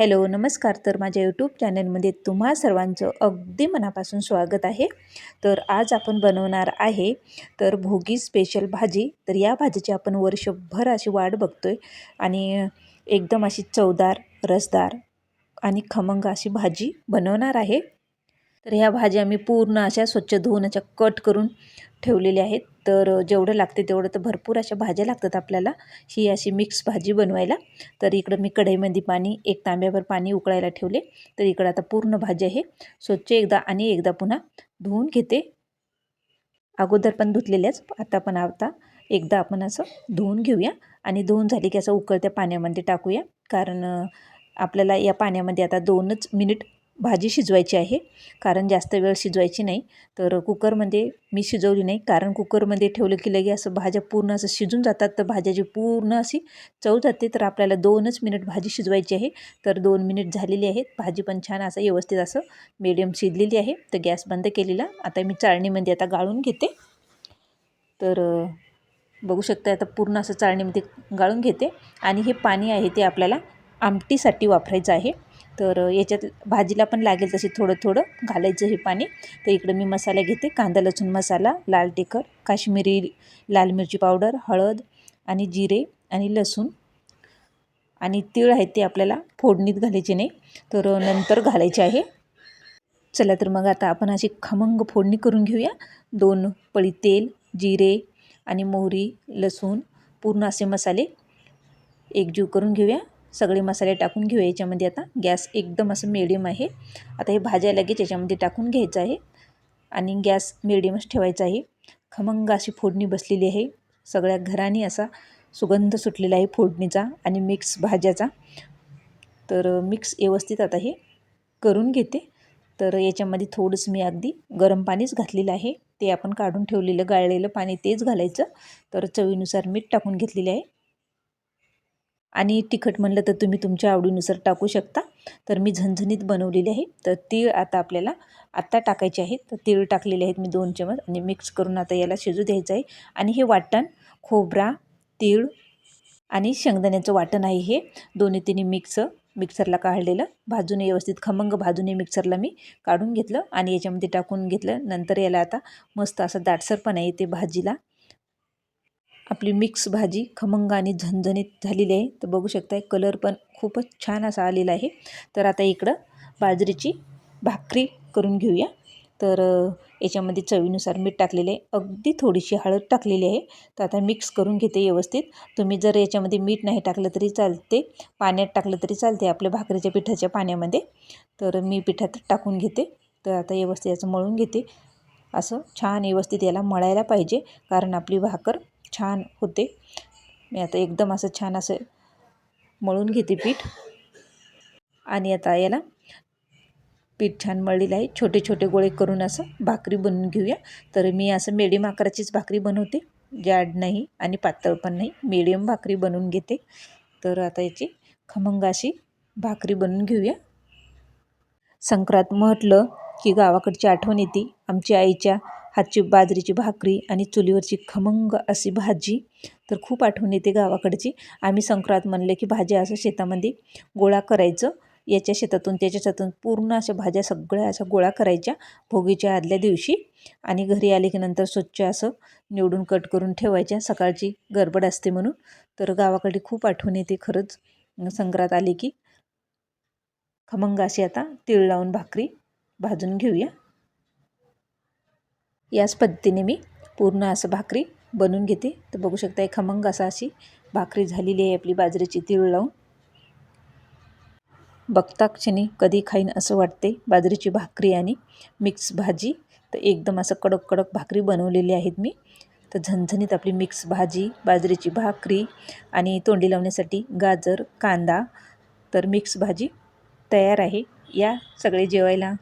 Hello नमस्कार. तर माझ्या यूट्यूब चॅनलमध्ये तुम्हा सर्वांचं अगदी मनापासून स्वागत आहे. तर आज आपण बनवणार आहे तर भोगी स्पेशल भाजी. तर या भाजीची आपण वर्षभर अशी वाट बघतोय आणि एकदम अशी चवदार रसदार आणि खमंग अशी भाजी बनवणार आहे. तर ह्या भाज्या मी पूर्ण अशा स्वच्छ धुवून अशा कट करून ठेवलेले आहेत. तर जेवढं लागते तेवढं तर भरपूर अशा भाज्या लागतात आपल्याला. ही अशी मिक्स भाजी बनवायला. तर इकडं मी कढईमध्ये पाणी एक तांब्याभर पाणी उकळायला ठेवले. तर इकडं आता पूर्ण भाजी आहे स्वच्छ एकदा आणि एकदा पुन्हा धुवून घेते. अगोदर पण धुतलेल्याच आता पण आता एकदा आपण असं धुवून घेऊया. आणि धुवून झाली की असं उकळत्या पाण्यामध्ये टाकूया. कारण आपल्याला या पाण्यामध्ये आता दोनच मिनिट भाजी शिजवायची आहे. कारण जास्त वेळ शिजवायची नाही. तर कुकरमध्ये मी शिजवली नाही. कारण कुकरमध्ये ठेवलं की लगे असं भाज्या पूर्ण असं शिजून जातात. तर भाज्याची पूर्ण अशी चव जाते तर आपल्याला दोनच मिनिट भाजी शिजवायची आहे. तर दोन मिनिट झालेली आहेत. भाजी पण छान असं व्यवस्थित असं मीडियम शिजलेली आहे. तर गॅस बंद केलेला. आता मी चाळणीमध्ये आता गाळून घेते. तर बघू शकता आता पूर्ण असं चाळणीमध्ये गाळून घेते. आणि हे पाणी आहे ते आपल्याला आमटीसाठी वापरायचं आहे. तर याच्यात भाजीला पण लागेल तसे थोडं थोडं घालायचं हे पाणी. तर इकडं मी मसाला घेते. कांदा लसूण मसाला लाल तिखट काश्मीरी लाल मिरची पावडर हळद आणि जिरे आणि लसूण. आणि तीळ आहेत ते आपल्याला फोडणीत घालायचे नाही. तर नंतर घालायचे आहे. चला तर मग आता आपण अशी खमंग फोडणी करून घेऊया. दोन पळी तेल जिरे आणि मोहरी लसूण पूर्ण असे मसाले एकजीव करून घेऊया. सगळे मसाले टाकून घेऊ याच्यामध्ये आता. गॅस एकदम असं मिडियम आहे. आता हे भाज्या लगेच याच्यामध्ये टाकून घ्यायचं आहे. आणि गॅस मिडियमच ठेवायचा आहे. खमंग अशी फोडणी बसलेली आहे. सगळ्या घराने असा सुगंध सुटलेला आहे फोडणीचा आणि मिक्स भाज्याचा. तर मिक्स व्यवस्थित आता हे करून घेते. तर याच्यामध्ये थोडंसं मी अगदी गरम पाणीच घातलेलं आहे. ते आपण काढून ठेवलेलं गाळलेलं पाणी तेच घालायचं. तर चवीनुसार मीठ टाकून घेतलेले आहे. आणि तिखट म्हणलं तर तुम्ही तुमच्या आवडीनुसार टाकू शकता. तर मी झणझणीत बनवलेली आहे. तर तीळ आता आपल्याला आत्ता टाकायचे आहेत. तर तीळ टाकलेले आहेत मी दोन चमच आणि मिक्स करून आता याला शिजू द्यायचं आहे. आणि हे वाटण खोबरा तीळ आणि शेंगदाण्याचं वाटण आहे हे. दोन्ही तिन्ही मिक्स मिक्सरला काढलेलं. भाजून व्यवस्थित खमंग भाजून मिक्सरला मी काढून घेतलं आणि याच्यामध्ये टाकून घेतलं. नंतर याला आता मस्त असं दाटसरपणा येते भाजीला. आपली मिक्स भाजी खमंग आणि झणझणीत झालेली आहे. तर बघू शकताय कलर पण खूपच छान असा आलेला आहे. तर आता इकडं बाजरीची भाकरी करून घेऊया. तर याच्यामध्ये चवीनुसार मीठ टाकलेले आहे. अगदी थोडीशी हळद टाकलेली आहे. तर आता मिक्स करून घेते व्यवस्थित. तुम्ही जर याच्यामध्ये मीठ नाही टाकलं तरी चालते. पाण्यात टाकलं तरी चालते आपल्या भाकरीच्या पिठाच्या पाण्यामध्ये. तर मी पिठात टाकून घेते. तर आता व्यवस्थित याचं मळून घेते. असं छान व्यवस्थित याला मळायला पाहिजे. कारण आपली भाकर छान होते. मी आता एकदम असं छान असं मळून घेते पीठ. आणि आता याला पीठ छान मळलेलं आहे. छोटे छोटे गोळे करून असं भाकरी बनवून घेऊया. तर मी असं मिडियम आकाराचीच भाकरी बनवते. जाड नाही आणि पातळ पण नाही. मिडियम भाकरी बनवून घेते. तर आता याची खमंग अशी भाकरी बनवून घेऊया. संक्रांत म्हटलं की गावाकडची आठवण येते. आमच्या आईच्या हातची बाजरीची भाकरी आणि चुलीवरची खमंग अशी भाजी तर खूप आठवण येते गावाकडची. आम्ही संक्रांत म्हणले की भाज्या असं शेतामध्ये गोळा करायचं. याच्या शेतातून त्याच्या शेतातून पूर्ण अशा भाज्या सगळ्या अशा गोळा करायच्या भोगीच्या आदल्या दिवशी. आणि घरी आले की नंतर स्वच्छ असं निवडून कट करून ठेवायच्या. सकाळची गडबड असते म्हणून. तर गावाकडे खूप आठवण येते खरंच. संक्रांत आली की खमंग अशी आता तीळ लावून भाकरी भाजून घेऊया. याच पद्धतीने मी पूर्ण असं भाकरी बनवून घेते. तर बघू शकता एक खमंग असा अशी भाकरी झालेली आहे आपली बाजरीची तीळ लावून. बघता क्षणी कधी खाईन असं वाटते बाजरीची भाकरी आणि मिक्स भाजी. तर एकदम असं कडक कडक भाकरी बनवलेली आहेत मी. तर झणझणीत आपली मिक्स भाजी बाजरीची भाकरी आणि तोंडी लावण्यासाठी गाजर कांदा तर मिक्स भाजी तयार आहे या सगळे जेवायला.